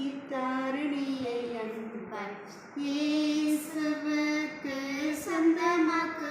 இத்தாருணியை அன்புப்பார் ஏசவக்கு சொந்தமாக்க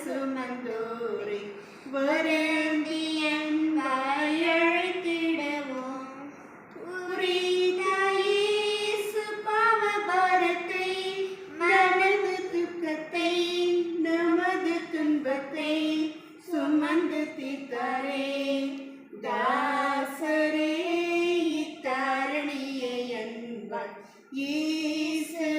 சுமந்தோரை வருந்தியன் வாயழைத்திடவும். புரிதாயேசு பாவ பாரத்தை மனது துக்கத்தை நமது துன்பத்தை சுமந்து தீர்த்தாரே. தாசரே இத்தாரணியை அன்பான். ஈசே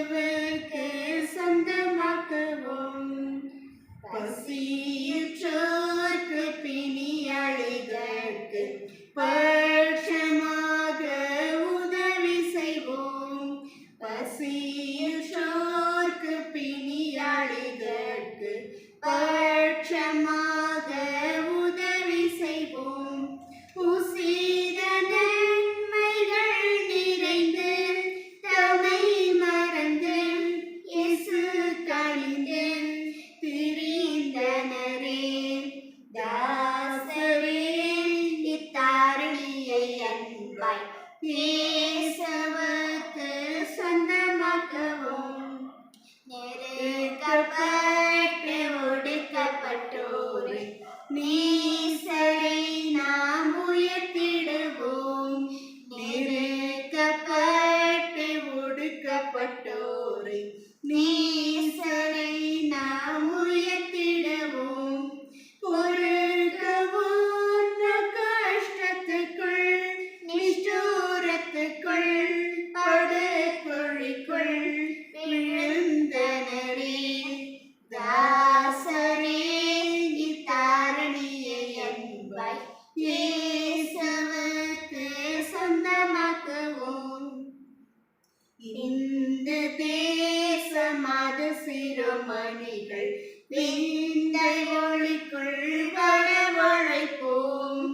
இந்த தேசமது சிறுமணிகள். விந்தை ஒளிக்குள் வரவழைப்போம்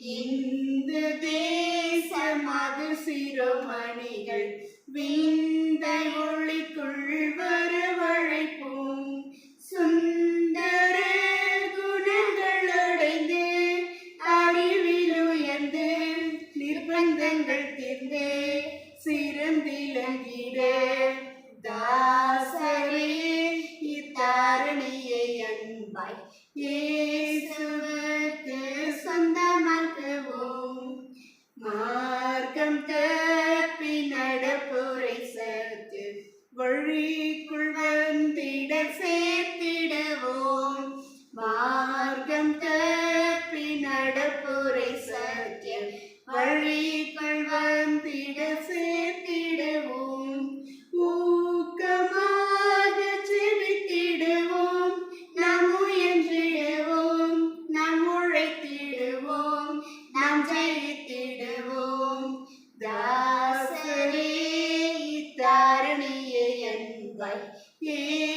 இந்த தேசமது சிறுமணிகள். விந்தை ஒளிக்குள் வரவழைப்போம் சுந்தர குணங்களடைந்து அறிவில் உயர்ந்து நிர்பந்தங்கள் தீர்ந்தே சிறந்திலங்கிடே தாசரே இத்தாரணியை அன்பாய். ஏசுவுக்கு சொந்தமாக்குவோம் மா E